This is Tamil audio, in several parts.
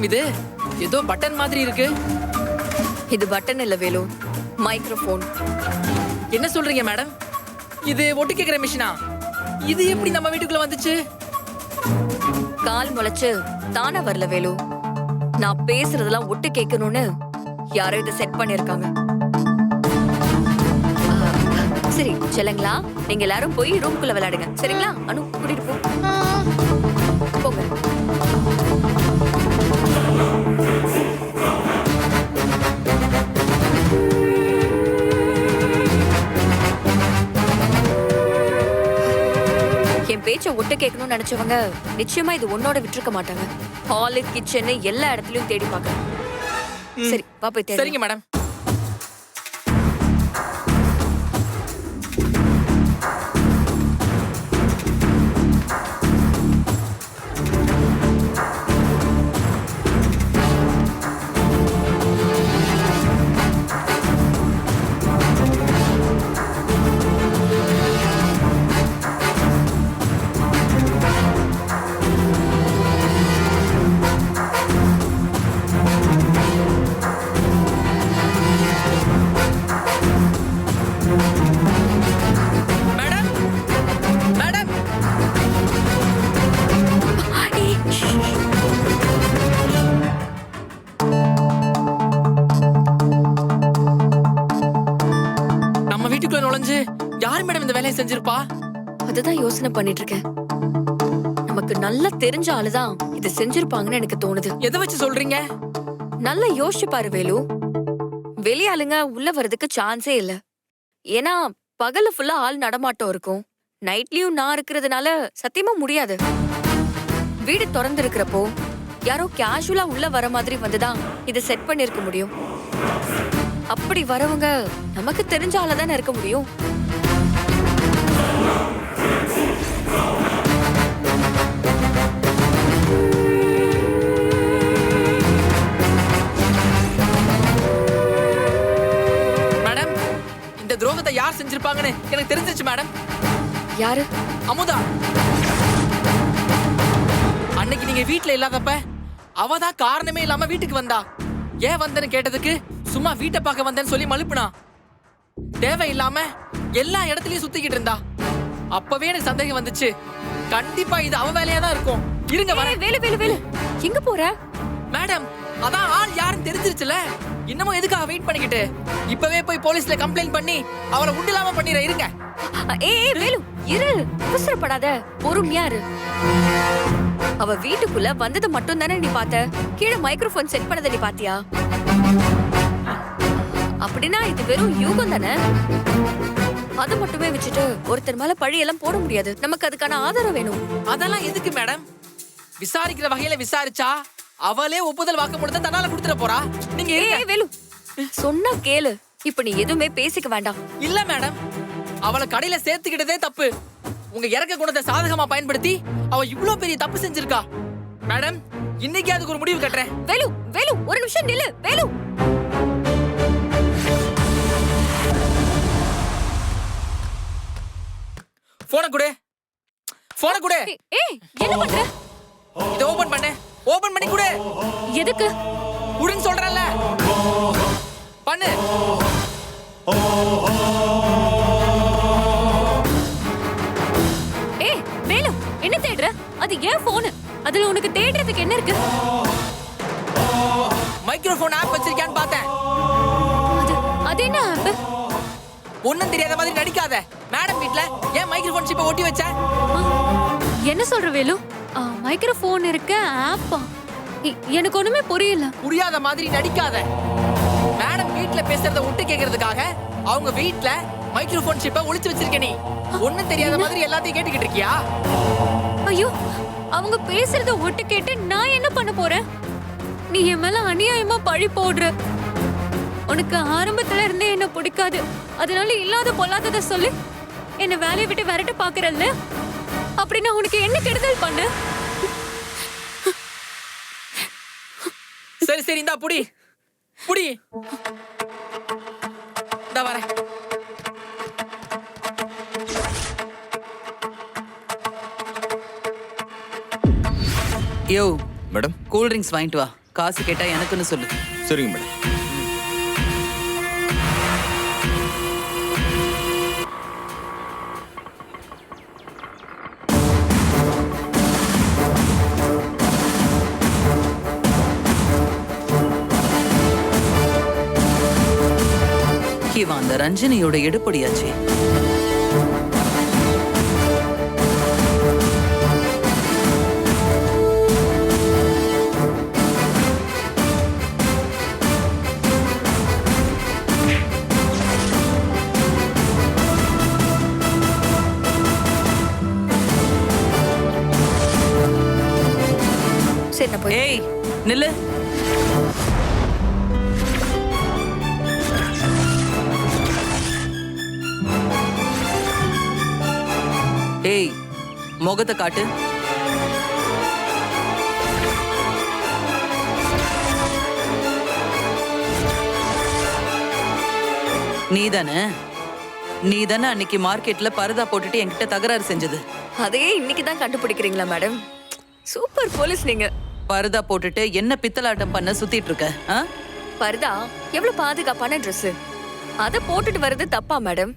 மேடம் இது? ஏதோ பட்டன் மாதிரி இருக்கு. இது பட்டன் இல்ல வேலு. மைக்ரோஃபோன். என்ன சொல்றீங்க மேடம்? இது ஒட்டு கேக்குற மிஷினா? இது எப்படி நம்ம வீட்டுக்குள்ள வந்துச்சு? கால் முளைச்சு தானா வரல வேலு. நான் பேசுறதெல்லாம் ஒட்டு கேட்கணும்னு யாரோ இதை செட் பண்ணிருக்காங்க சரி செல்லுங்களா? நீங்க எல்லாரும் போய் ரூம்குள்ள விளையாடுங்க. சரிங்களா? அனு கூட்டிட்டு போ. என் பேச்ச ஒட்டு கேட்கணும்னு நினைச்சவங்க நிச்சயமா இது உன்னோட விட்டுருக்க மாட்டாங்க. ஹாலு கிச்சன் எல்லா இடத்துலயும் தேடி பார்க்கணும். சரி தேடி சரிங்க மேடம் யோசனை பண்ணிட்டு இருக்கேன் நமக்கு நல்லா தெரிஞ்ச ஆளுதான் இதை செஞ்சிருப்பாங்கன்னு எனக்கு தோணுது. எதை வச்சு சொல்றீங்க? நல்லா யோசிச்சு பாரு வேலு. வெளியாளுங்க உள்ள வர்றதுக்கு சான்ஸே இல்ல. ஏன்னா பகல்ல ஃபுல்லா ஆள் நடமாட்டம் இருக்கும். நைட்லயும் நான் இருக்கிறதுனால சத்தியமா முடியாது. வீடு திறந்து இருக்கிறப்போ யாரோ கேஷுவலா உள்ள வர மாதிரி வந்துதான் இதை செட் பண்ணிருக்க முடியும். அப்படி வரவங்க நமக்கு தெரிஞ்ச ஆள தானே இருக்க முடியும். மேடம் இந்த துரோகத்தை யார் செஞ்சிருப்பாங்கன்னு எனக்கு தெரிஞ்சிருச்சு மேடம். யாரு? அமுதா. அன்னைக்கு நீங்க வீட்ல இல்லாதப்ப அவ தான் காரணமே இல்லாம வீட்டுக்கு வந்தா. ஏன் வந்தேன்னு கேட்டதுக்கு சும்மா வீட்டை பார்க்க வந்தேன்னு சொல்லி மழுப்புனா? தேவையில்லாம எல்லா இடத்துலயும் சுத்திக்கிட்டு இருந்தா. அப்பவே எனக்கு சந்தேகம் வந்துச்சு. கண்டிப்பா இது அவ வேலையா தான் இருக்கும். இருங்க ஏய், வேலு வேலு வேலு. எங்க போற? மேடம் அதான் ஆள் யாருன்னு தெரிஞ்சிருச்சுல? இன்னமும் எதுக்காக வெயிட் பண்ணிக்கிட்டு? இப்பவே போய் போலீஸ்ல கம்ப்ளைண்ட் பண்ணி அவளை உண்டு இல்லாம பண்ணிடுறேன் இருங்க. ஏய், வேலு இரு. அவசரப்படாத. பொறுமையா இரு. அவ வீட்டுக்குள்ள வந்தது மட்டும் தானே நீ பார்த்த? கீழே மைக்ரோஃபோன் செட் பண்ணதை நீ பாத்தியா அப்படின்னா இது வெறும் யூகம் தானே அது மட்டுமே வச்சுட்டு ஒருத்தர் மேல பழி எல்லாம் போட முடியாது. நமக்கு அதுக்கான ஆதாரம் வேணும். அதெல்லாம் எதுக்கு மேடம் விசாரிக்கிற வகையில விசாரிச்சா அவளே ஒப்புதல் வாக்குமூலத்தை தன்னால கொடுத்துட போறா? நீங்க. ஏய் வேலு சொன்னா கேளு. இப்ப நீ எதுவுமே பேசிக்க வேண்டாம். இல்ல மேடம் அவளை கடையில சேர்த்துக்கிட்டதே தப்பு. உங்க இறக்க குணத்தை சாதகமா பயன்படுத்தி அவ இவ்ளோ பெரிய தப்பு செஞ்சிருக்கா. மேடம் இன்னைக்கு அதுக்கு ஒரு முடிவு கட்டுறேன். வேலு வேலு ஒரு நிமிஷம் நில்லு வேலு. போன கொடு. போன கொடு. ஏய், என்ன பண்ற? இதை ஓபன் பண்ணு. ஓபன் பண்ணி கொடு. எதுக்கு? குடுன்னு சொல்றேன்ல. பண்ணு. ஏய் வேலு என்ன தேடுற? அது ஏன் போனு அதுல உனக்கு தேடுறதுக்கு என்ன இருக்கு? மைக்ரோஃபோன் ஆப் வச்சிருக்கியான்னு பார்த்தேன். அது அது என்ன ஆப் ஒண்ணும் தெரியாத மாதிரி நடிக்காத. மேடம் வீட்ல ஏன் மைக்ரோஃபோன் சிப்பை ஒட்டி வச்ச? என்ன சொல்ற வேலு? மைக்ரோஃபோன் இருக்க ஆப்பா எனக்கு ஒண்ணுமே புரியல. புரியாத மாதிரி நடிக்காத. மேடம் வீட்ல பேசுறத ஒட்டு கேக்குறதுக்காக அவங்க வீட்ல மைக்ரோஃபோன் சிப்பை ஒளிச்சு வச்சிருக்க நீ. ஒண்ணும் தெரியாத மாதிரி எல்லாத்தையும் கேட்டுக்கிட்டு இருக்கியா? ஐயோ அவங்க பேசுறத ஒட்டு கேட்டு நான் என்ன பண்ண போறேன்? நீ என் மேல அநியாயமா பழி போடுற. உனக்கு ஆரம்பத்துல இருந்தே என்ன பிடிக்காது? அதனால இல்லாத பொல்லாதத சொல்லி. என்ன வேலையை விட்டு விரட்ட பாக்குறல்ல? அப்படின்னா உனக்கு என்ன கெடுதல் பண்ண? சரி சரி இந்தா புடி. புடி. இந்த வரேன். யோ மேடம். கூல் ட்ரிங்க்ஸ் வாங்கிட்டு வா. காசு கேட்டா எனக்குன்னு சொல்லு. சரிங்க மேடம். ரஞ்சினியோட எடுப்படியாச்சே ஏய் நில்லு. ஏய் முகத்தை காட்டு. நீதானே? நீதானே அன்னைக்கு மார்க்கெட்ல பரதா போட்டுட்டு என்கிட்ட தகராறு செஞ்சது. அதையே இன்னைக்கு தான் கண்டுபிடிக்கிறீங்களா மேடம்? சூப்பர் போலீஸ் நீங்க. பரதா போட்டுட்டு என்ன பித்தலாட்டம் பண்ண சுத்திட்டு இருக்க ஆ? பர்தா எவ்வளவு பாதுகாப்பான Dress அத போட்டுட்டு வர்றது தப்பா மேடம்?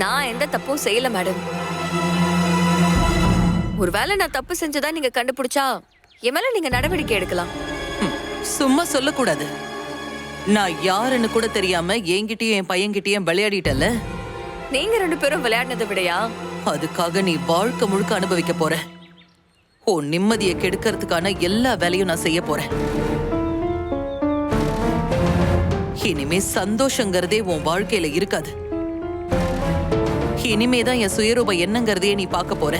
நான் எந்த தப்பும் செய்யல மேடம். ஒருவேளை நான் தப்பு செஞ்சதா நீங்க கண்டுபிடிச்சா என் மேல நீங்க நடவடிக்கை எடுக்கலாம். சும்மா சொல்லக்கூடாது. நான் யாருன்னு கூட தெரியாம என்கிட்டயும் என் பையன்கிட்டயும் விளையாடிட்டல நீங்க ரெண்டு பேரும் விளையாடினதை விடையா? அதுக்காக நீ வாழ்க்கை முழுக்க அனுபவிக்க போற. உன் நிம்மதியை கெடுக்கிறதுக்கான எல்லா வேலையும் நான் செய்ய போறேன். இனிமே சந்தோஷங்கிறதே உன் வாழ்க்கையில இருக்காது. இனிமே தான் என் சுயரூப என்னங்கிறதையே நீ பார்க்க போற.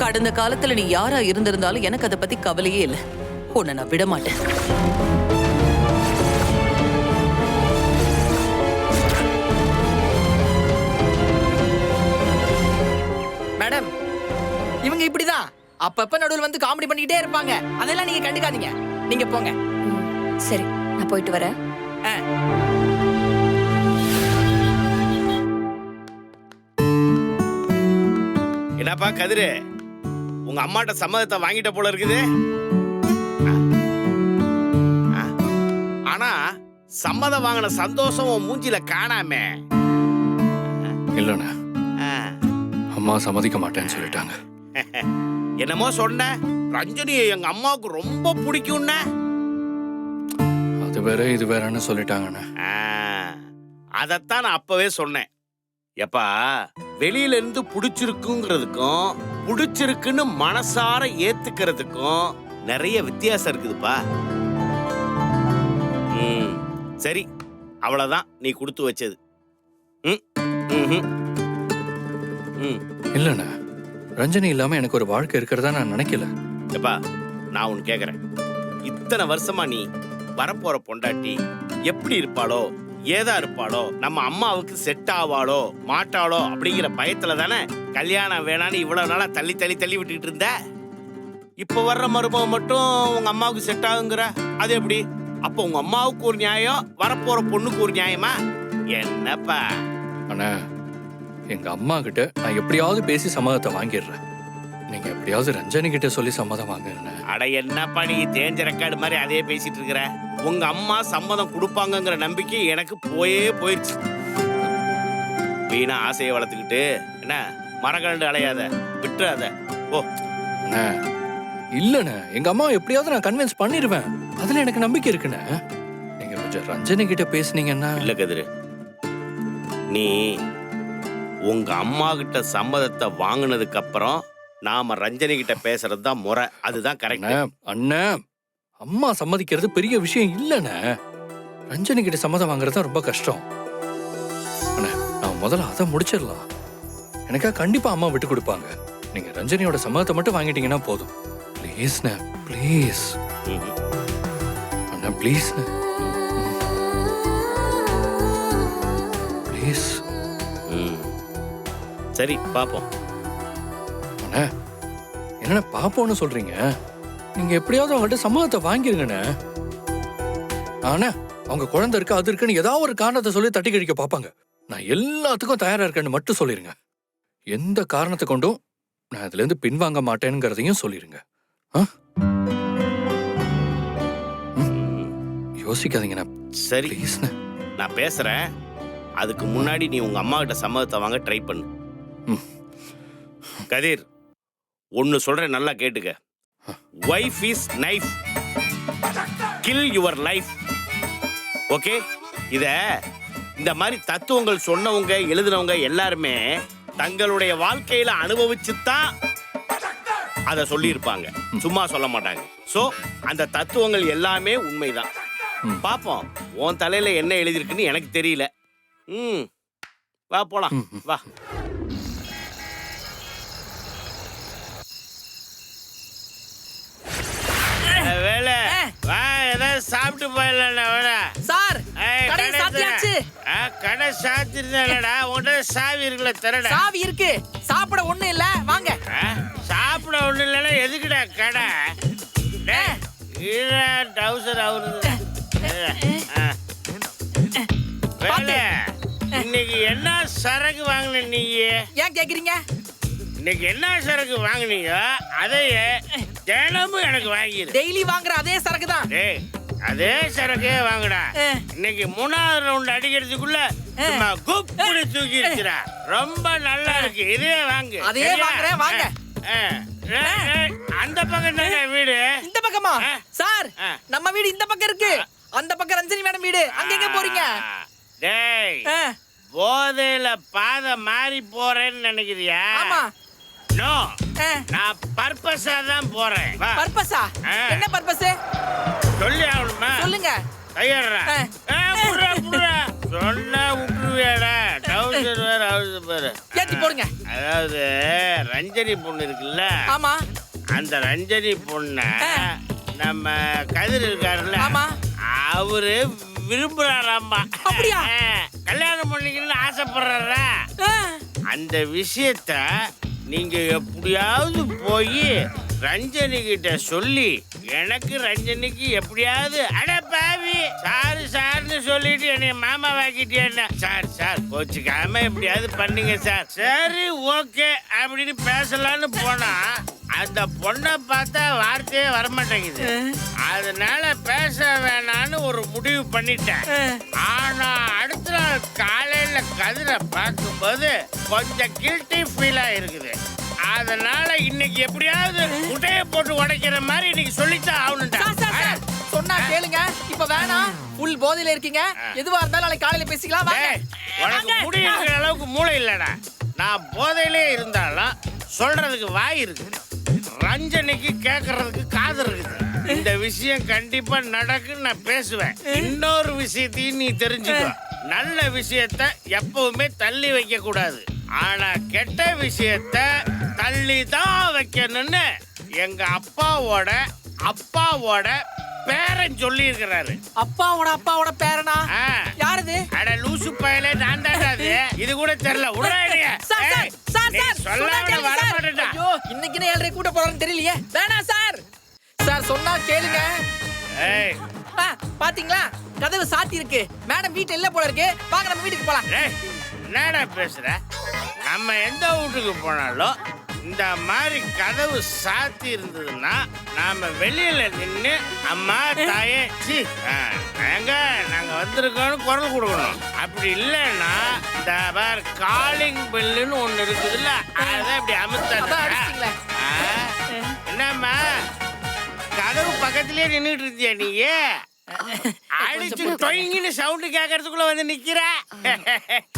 கடந்த காலத்துல நீ யாரா இருந்திருந்தாலும் எனக்கு அதை பத்தி கவலையே இல்லை. உன்னை நான் விட மாட்டேன் மேடம் இவங்க இப்படிதான். அப்பப்ப நடுவில் வந்து காமெடி பண்ணிக்கிட்டே இருப்பாங்க. அதெல்லாம் நீங்க கண்டுக்காதீங்க. நீங்க போங்க. சரி நான் போயிட்டு வரேன். என்னப்பா கதிரு? உங்க அம்மாட்ட சம்மதத்தை வாங்கிட்ட போல இருக்குது. ஆனா சம்மதம் வாங்கின சந்தோஷம் உன் மூஞ்சில காணாமே. இல்லைண்ணே. அம்மா சம்மதிக்க மாட்டேன்னு சொல்லிட்டாங்க. என்னமோ சொன்ன. ரஞ்சனியை எங்க அம்மாவுக்கு ரொம்ப பிடிக்கும்ன. அது வேற இது வேறன்னு சொல்லிட்டாங்கண்ணே. அதத்தான் நான் அப்பவே சொன்னேன். எப்பா வெளியில இருந்து பிடிச்சிருக்குங்கிறதுக்கும் பிடிச்சிருக்குன்னு மனசார ஏத்துக்கிறதுக்கும் நிறைய வித்தியாசம் இருக்குதுப்பா. ம் சரி அவ்வளவுதான் நீ கொடுத்து வச்சது. ம் ம்ஹும். ம். இல்லைண்ணே ரஞ்சனி இல்லாம எனக்கு ஒரு வாழ்க்கை இருக்கிறதா நான் நினைக்கல. எப்பா நான் உன் கேக்குறேன். இத்தனை வருஷமா நீ வரப்போற பொண்டாட்டி எப்படி இருப்பாளோ ஏதா இருப்பாளோ? நம்ம அம்மாவுக்கு செட் ஆவாளோ? மாட்டாளோ? அப்படிங்கிற பயத்துல தானே கல்யாணம் வேணான்னு இவ்வளவு நாளா தள்ளி தள்ளி தள்ளி விட்டுக்கிட்டு இருந்த? இப்ப வர்ற மருமகம் மட்டும் உங்க அம்மாவுக்கு செட் ஆகுங்கிற? அது எப்படி? அப்போ உங்க அம்மாவுக்கு ஒரு நியாயம் வரப்போற பொண்ணுக்கு ஒரு நியாயமா? என்னப்பா? அண்ணா எங்க அம்மா கிட்ட நான் எப்படியாவது பேசி சம்மதத்தை வாங்கிடுறேன். நீங்க எப்படியாவது ரஞ்சனி கிட்ட சொல்லி சம்மதம் வாங்குறேண்ணே அட என்னப்பா நீ தேஞ்ச ரெக்கார்டு மாதிரி அதே பேசிட்டு இருக்கிற? உங்க அம்மா சம்மதம் கொடுப்பாங்கங்கிற நம்பிக்கை எனக்கு போயே போயிருச்சு. வீணா ஆசையை வளர்த்துக்கிட்டு என்ன மரகண்டு அலையாத விட்டுறாத. ஓ அண்ணே இல்லண்ணே எங்க அம்மா எப்படியாவது நான் கன்வின்ஸ் பண்ணிடுவேன். அதுல எனக்கு நம்பிக்கை இருக்குண்ணே. நீங்க கொஞ்சம் ரஞ்சனி கிட்ட பேசுனீங்கன்னா இல்ல கதிரு. நீ உங்க அம்மா கிட்ட சம்மதத்தை வாங்கினதுக்கு அப்புறம் நாம ரஞ்சனி கிட்ட பேசுறது தான் முறை. அதுதான் கரெக்ட் அண்ணே அண்ணே அம்மா சம்மதிக்கிறது பெரிய விஷயம் இல்லண்ணே. ரஞ்சனி கிட்ட சம்மதம் வாங்குறது தான் ரொம்ப கஷ்டம். அண்ணே நான் முதல்ல அதை முடிச்சிடலாம். எனக்கா கண்டிப்பா அம்மா விட்டு கொடுப்பாங்க. நீங்க ரஞ்சனியோட சம்மதத்தை மட்டும் வாங்கிட்டீங்கன்னா போதும். ப்ளீஸ்ண்ணே ப்ளீஸ் அண்ணா ப்ளீஸ் ப்ளீஸ் சரி பாப்போம். அண்ணே என்னண்ணே பாப்போன்னு சொல்றீங்க? நீங்க எப்படியாவது அவங்கள்ட்ட சம்மதத்தை வாங்கிருங்கண்ணே. ஆனா அவங்க குழந்தை இருக்கு அது இருக்குன்னு ஏதாவது ஒரு காரணத்தை சொல்லி தட்டி கழிக்க பார்ப்பாங்க நான் எல்லாத்துக்கும் தயாரா இருக்கேன்னு மட்டும் சொல்லிருங்க. எந்த காரணத்தை கொண்டும் நான் அதுல இருந்து பின்வாங்க மாட்டேங்கிறதையும் சொல்லிருங்க. யோசிக்காதீங்கண்ணே. சரி. நான் பேசுறேன். அதுக்கு முன்னாடி நீ உங்க அம்மா கிட்ட சம்மதத்தை வாங்க ட்ரை பண்ணு. கதிர் ஒன்னு சொல்றேன் நல்லா கேட்டுக்க. Wife is knife kill your life okay இத இந்த மாதிரி தத்துவங்கள் சொன்னவங்க எழுதினவங்க எல்லாருமே தங்களுடைய வாழ்க்கையில அனுபவிச்சு தான் அதை சொல்லியிருப்பாங்க. சும்மா சொல்ல மாட்டாங்க. சோ அந்த தத்துவங்கள் எல்லாமே உண்மைதான். ம். பாப்போம். உன் தலையில என்ன எழுதியிருக்குன்னு எனக்கு தெரியல. ம். வா போலாம். வா அஹ், வேலை வா ஏதாவது சாப்பிட்டு போயிடலாம் வேலை சார் கடை சாத்தியாச்சு. கடை சாத்திருந்தாடா உன்கிட்ட சாவி இருக்குல்ல திறடா சாவி இருக்கு. சாப்பிட ஒண்ணு இல்ல. வாங்க. சாப்பிட ஒண்ணு இல்லைன்னா எதுக்குடா கடை? கீழே டவுசர் அவருது. வேலை இன்னைக்கு என்ன சரக்கு வாங்கின நீ ஏன் கேக்குறீங்க? இன்னைக்கு என்ன சரக்கு வாங்குனீங்க அதையே தினமும் எனக்கு வாங்கிடு டெய்லி வாங்குற அதே சரக்கு தான் அதே சரக்கே வாங்குடா. இன்னைக்கு மூணாவது ரவுண்ட் அடிக்கிறதுக்குள்ள சும்மா குப்புனு தூக்கி இருக்கிறா ரொம்ப நல்லா இருக்கு. இதே வாங்கு. அதையே? வாங்குறேன், வாங்க. அந்த பக்கம் தானே வீடு? இந்த பக்கமா. சார். நம்ம வீடு இந்த பக்கம் இருக்கு. அந்த பக்கம் ரஞ்சனி மேடம் வீடு. அங்க எங்க போறீங்க? டேய் போதையில பாதை மாறி போறேன்னு நினைக்கிறியா? ஆமா. நோ நான் பர்பஸா தான் போறேன். வா. பர்பஸா. என்ன பர்பஸ் சொல்லி ஆகணுமா? சொல்லுங்க. கையறா சொன்னா விட்டுருவியாடா டவுசர் வேற ஹவுஸ் பாரு. ஏத்தி போடுங்க. அதாவது ரஞ்சனி பொண்ணு இருக்குல்ல? ஆமா. அந்த ரஞ்சனி பொண்ண. நம்ம கதிர் இருக்காருல்ல? ஆமா. அவரு அப்படியா? ஆ, கல்யாணம் பண்ணிக்கணும்னு ஆசைப்படுறாரா? அந்த விஷயத்த நீங்க எப்படியாவது போய் ரஞ்சனி கிட்ட சொல்லி எனக்கு ரஞ்சனிக்கு எப்படியாவது அட பாவி சாரு சார்னு சொல்லிட்டு என்னை மாமா வாக்கிட்டே சார் சார் கோச்சுக்காம எப்படியாவது பண்ணுங்க சார். சரி ஓகே அப்படின்னு பேசலாம்னு போனா அந்த பொண்ணை பார்த்தா வார்த்தையே வரமாட்டேங்குது. அதனால பேச வேணான்னு ஒரு முடிவு பண்ணிட்டேன். ஆனா அடுத்த நாள் காலையில கதிரை பார்க்கும்போது கொஞ்சம் கில்ட்டி ஃபீலா இருக்குது. அதனால இன்னைக்கு எப்படியாவது முட்டைய போட்டு உடைக்கிற மாதிரி இன்னைக்கு சொல்லித்தான் ஆகணும்டா. சொன்னா கேளுங்க. இப்ப வேணாம். ஃபுல் போதையில இருக்கீங்க. எதுவா இருந்தாலும் நாளைக்கு காலையில பேசிக்கலாம். வாங்க. உனக்கு முடி இருக்கிற அளவுக்கு மூளை இல்லடா. நான் போதையிலே இருந்தாலும் சொல்றதுக்கு வாய் இருக்குது. ரஞ்சனிக்கு கேட்கறதுக்கு காது இருக்குது. இந்த விஷயம் கண்டிப்பா நடக்குன்னு நான் பேசுவேன். இன்னொரு விஷயத்தையும் நீ தெரிஞ்சுக்கோ. நல்ல விஷயத்த எப்பவுமே தள்ளி வைக்க கூடாது. ஆனா கெட்ட விஷயத்த தள்ளி தான் வைக்கணும்னு எங்க அப்பாவோட அப்பாவோட பேரன் சொல்லி இருக்கிறாரு அப்பாவோட அப்பாவோட பேரனா. யாரது? அட லூசு பயலே நான் தான்டா அது. இது கூட தெரியல உடனே சார் சார் சார் சொல்லாம வர. மாட்டேன்டா. இன்னைக்கு ஏழரை கூட்ட போறான்னு தெரியலையே. வேணாம் சார். சார் சொன்னா கேளுங்க. ஏய் பாத்தீங்களா? கதவு சாத்தி இருக்கு மேடம் வீட்டுல இல்ல போல இருக்கு. வாங்க நம்ம வீட்டுக்கு போலாம். என்னடா பேசுற? நம்ம எந்த வீட்டுக்கு போனாலும் இந்த மாதிரி கதவு சாத்தி இருந்ததுன்னா நாம வெளியில நின்னு அம்மா தாயே சி எங்க நாங்க வந்திருக்கோம்னு குரல் கொடுக்கணும். அப்படி இல்லைன்னா இந்த பார் காலிங் பெல்லுன்னு ஒண்ணு இருக்குதுல்ல அதை அடிச்சிட்டீங்களே. அமுத்த என்னம்மா கதவு பக்கத்திலே நின்னுட்டு இருந்தியா நீ அடிச்சு சவுண்டு கேட்கறதுக்குள்ள வந்து நிக்கிற?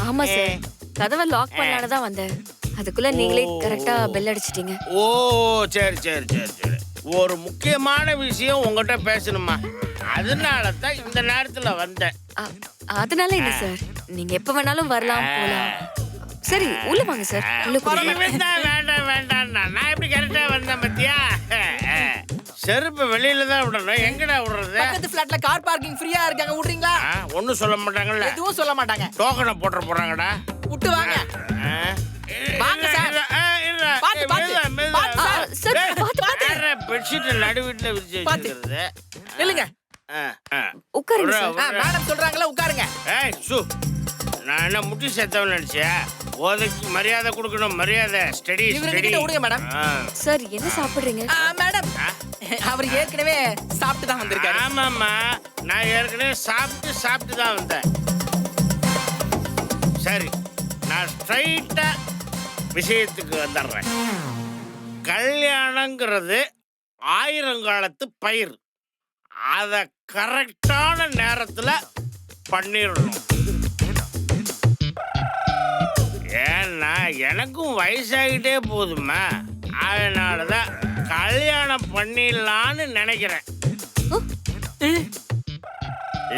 ஆமா சார் கதவை லாக் பண்ணலான்னு தான் வந்தேன். அதுக்குள்ள நீங்களே கரெக்டா பெல் அடிச்சிட்டீங்க. ஓ சரி சரி சரி சரி. ஒரு முக்கியமான விஷயம் உங்ககிட்ட பேசணுமா? அதனால தான் இந்த நேரத்துல வந்தேன். அதனால என்ன சார் நீங்க எப்ப வேணாலும் வரலாம் போலாம். சரி உள்ள வாங்க சார் உள்ள வேண்டாம் வேண்டாம் நான் எப்படி கரெக்டா வந்தேன் பத்தியா? செருப்பு வெளியில தான் விடணும். எங்கடா விடுறது? பக்கத்து ஃபிளாட்ல கார் பார்க்கிங் ஃப்ரீயா இருக்காங்க விடுறீங்களா? ஒண்ணும் சொல்ல மாட்டாங்கல்ல. எதுவும் சொல்ல மாட்டாங்க. டோக்கனை போட்டுற போறாங்கடா. விட்டு வாங்க. வாங்க சார். பாத்து, பாத்து. சார். பாத்து, பாத்து. பெட்ஷீட் நடுவீட்டுல விரிச்சு பாத்து. வச்சிருக்கிறது. நில்லுங்க. உட்காருங்க மேடம் சொல்றாங்களா உட்காருங்க. ஏய் சு. நான் என்ன முட்டி செத்தவன் நினைச்சியா போதைக்கு மரியாதை கொடுக்கணும் மரியாதை. ஸ்டடி ஸ்டடி கிட்ட விடுங்க, மேடம். சார் என்ன சாப்பிடுறீங்க? ஆ, மேடம் அவர் ஏற்கனவே சாப்பிட்டு தான் வந்திருக்காரு. ஆமாம்மா. நான் ஏற்கனவே சாப்பிட்டு சாப்பிட்டு தான் வந்தேன். சரி நான் ஸ்ட்ரைட்டா விஷயத்துக்கு வந்துடுறேன். கல்யாணங்கிறது ஆயிரங்காலத்து பயிர். அதை கரெக்டான நேரத்தில் பண்ணிடணும் ஏன்னா எனக்கும் வயசாகிட்டே போதுமா அதனால தான் கல்யாணம் பண்ணிடலான்னு நினைக்கிறேன்.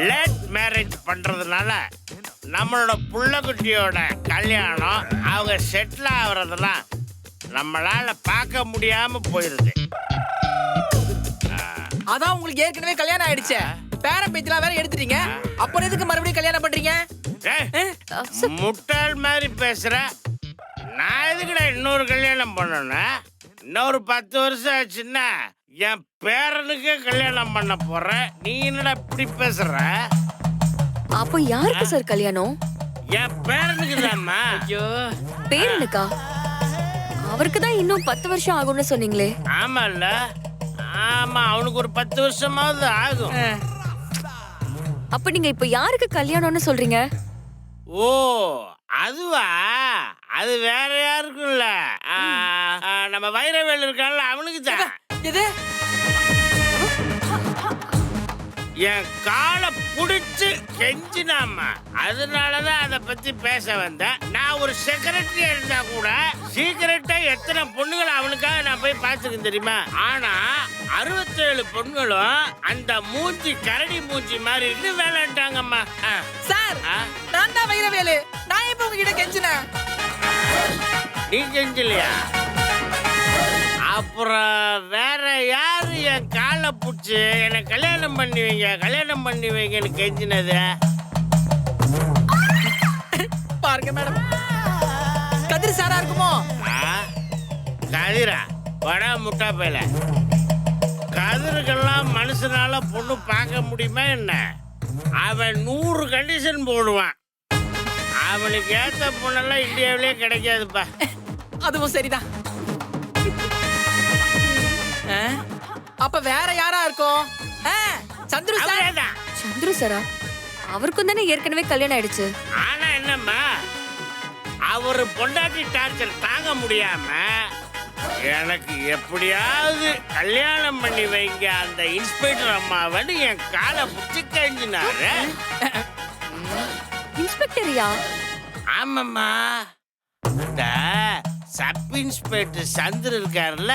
லேட் மேரேஜ் பண்றதுனால நம்மளோட புள்ளக்குட்டியோட கல்யாணம் அவங்க செட்டில் ஆகுறதெல்லாம் நம்மளால பார்க்க முடியாம போயிருது. அதான் உங்களுக்கு ஏற்கனவே கல்யாணம் ஆயிடுச்சு. பேரன் பேத்திலாம் வேற எடுத்துட்டீங்க. அப்புறம் எதுக்கு மறுபடியும் கல்யாணம் பண்றீங்க? சார் முட்டாள் மாதிரி பேசுற. நான் எதுக்குடா இன்னொரு கல்யாணம் பண்ணணும் இன்னொரு பத்து வருஷம் ஆச்சுன்னா என் பேரனுக்கே கல்யாணம் பண்ண போறேன் நீ என்னடா இப்படி பேசுற? அப்போ யாருக்கு சார் கல்யாணம்? என் பேரனுக்கு தான்மா. ஐயோ. பேரனுக்கா? அவருக்கு தான் இன்னும் பத்து வருஷம் ஆகும்னு சொன்னீங்களே. ஆமால்ல. ஆமா அவனுக்கு ஒரு பத்து வருஷமாவது ஆகும். அப்ப நீங்க இப்ப யாருக்கு கல்யாணம்னு சொல்றீங்க? ஓ அதுவா? அது வேற யாருக்கும்ல? நம்ம வைரவேல் இருக்கான்ல அவனுக்கு தான் என் காலை புடிச்சு கெஞ்சினாமா. அதனாலதான் அதை பத்தி பேச வந்தேன். நான் ஒரு செக்ரட்டரியா இருந்தா கூட சீக்கிரட்டா எத்தனை பொண்ணுகளை அவனுக்காக நான் போய் பார்த்துக்கேன் தெரியுமா? ஆனா அறுபத்தேழு பொண்ணுகளும் அந்த மூஞ்சி கரடி மூஞ்சி மாதிரி இருந்து வேலைன்ட்டாங்கம்மா ஆ. சார்? நான் தான் வைரவேலு. நான் இப்ப உங்ககிட்ட கெஞ்சினேன்? நீ செஞ்சலையா அப்புறம் வேற யாரு என் காலை புடிச்சு என்னை கல்யாணம் பண்ணி வைங்க கல்யாணம் பண்ணி வைங்கன்னு கெஞ்சினது. பாருங்க மேடம். கதிர் சாரா இருக்குமோ? ஆ? கதிரா வடா முட்டா பையல. கதிருக்கெல்லாம் மனுஷனால பொண்ணு பார்க்க முடியுமா என்ன? அவன் நூறு கண்டிஷன் போடுவான். அவனுக்கு ஏத்த பொண்ணெல்லாம் இந்தியாவிலே கிடைக்காதுப்பா. அதுவும் சரிதான்? அப்ப வேற யாரா இருக்கும் சந்துரு சார். அவரேதான் சந்துரு சாரா? அவருக்கும் தானே ஏற்கனவே கல்யாணம் ஆயிடுச்சு. ஆனா என்னம்மா அவரு பொண்டாட்டி டார்ச்சர் தாங்க முடியாம எனக்கு எப்படியாவது கல்யாணம் பண்ணி வைங்க அந்த இன்ஸ்பெக்டர் அம்மாவன்னு என் காலை புடிச்சு கழிஞ்சினாரு. இன்ஸ்பெக்டரியா? ஆமாம்மா. இந்த சப் இன்ஸ்பெக்டர் சந்திர இருக்காருல்ல?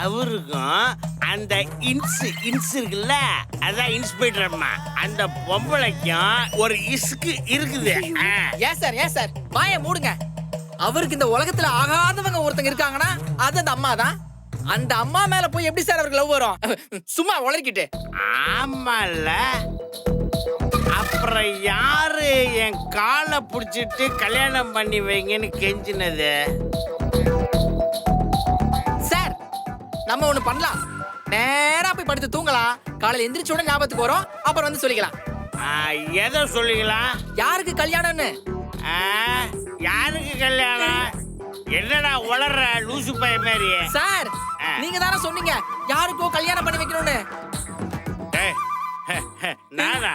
அவருக்கும் அந்த இன்ஸ் இன்ஸ் இருக்குல்ல? அதான் இன்ஸ்பெக்டர் அம்மா. அந்த பொம்பளைக்கும் ஒரு இஸ்கு இருக்குது. ஆ. ஏன் சார் ஏன் சார்? வாய மூடுங்க. அவருக்கு இந்த உலகத்துல ஆகாதவங்க ஒருத்தங்க இருக்காங்கன்னா அது அந்த அம்மா தான். அந்த அம்மா மேல போய் எப்படி சார் அவருக்கு லவ் வரும்? சும்மா உளறிக்கிட்டு. ஆமால அப்புறம் யாரு என் காலை புடிச்சிட்டு கல்யாணம் பண்ணி வைங்கன்னு கெஞ்சினது? நம்ம ஒண்ணு பண்ணலாம். நேரா போய் படுத்து தூங்கலாம். காலையில எந்திரிச்ச உடனே ஞாபகத்துக்கு வரும். அப்புறம் வந்து சொல்லிக்கலாம். எதை சொல்லிக்கலாம்? யாருக்கு கல்யாணம்னு? யாருக்கு கல்யாணம்? என்னடா உளற லூசு பைய மாதிரி சார். நீங்க தானே சொன்னீங்க. யாருக்கோ கல்யாணம் பண்ணி வைக்கணும்னு? நானா?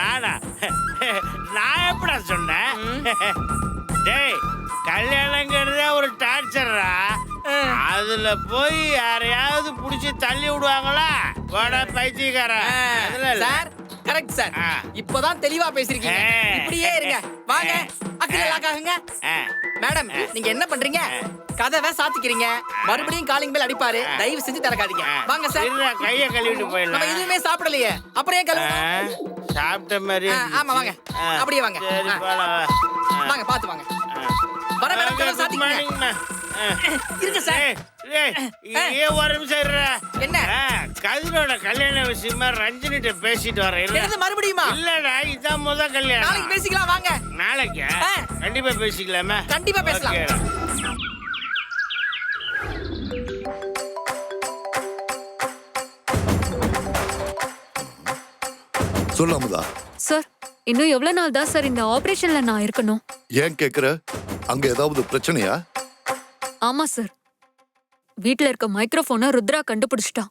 நானா? நான் எப்படா சொன்னேன்? டேய் டார்ச்சர்ரா அதுல போய் யாரையாவது புடிச்சு தள்ளி விடுவாங்களா? போடா பைத்தியக்காரன் அதுல இல்ல. Sir correct sir. ஆ. இப்போதான் தெளிவா பேசிருக்கீங்க. ஆ. இப்படியே இருங்க. வாங்க லாக்காகுங்க ஆ, மேடம் நீங்க என்ன பண்றீங்க? கதவை சாத்திக்கிறீங்க. மறுபடியும் காலிங் பெல் அடிப்பாரு. தயவு செஞ்சு திறக்காதீங்க. ஆ. வாங்க சார். இருடா, கைய கழுவிட்டு நம்ம போயிடலாம் எதுவுமே சாப்பிடலையே. அப்புறம் ஏன் ஆ, கழுவணும் சாப்பிட்ட மாதிரி ஆ, ஆமா, வாங்க. ஆ, அப்படியே வாங்க. சரி ஆ. போலாம் வா. ஆ. வாங்க பாத்து வாங்க. வர மேடம் கதவை Good சாத்திக்கங்க morning, ma. ஆ. இருங்க சார். ஏய், ஒரு நிமிஷம். என்ன? கதிரோட கல்யாண விஷயமா ரஞ்சினிட்ட பேசிட்டு வரேன். என்னது மறுபடியுமா? இல்லடா இதான் முத நாளைக்கு கல்யாணம் பேசிக்கலாம் வாங்க. நாளைக்கா. கண்டிப்பா பேசிக்கலாமா. கண்டிப்பா பேசலாம். சொல்லு அமுதா. சார் இன்னும் எவ்வளவு நாள் தான் சார் இந்த ஆபரேஷன்ல நான் இருக்கணும்? ஏன் கேக்குற? அங்க ஏதாவது பிரச்சனையா? ஆமா சார். வீட்ல இருக்க மைக்ரோஃபோனை ருத்ரா கண்டுபிடிச்சிட்டான்.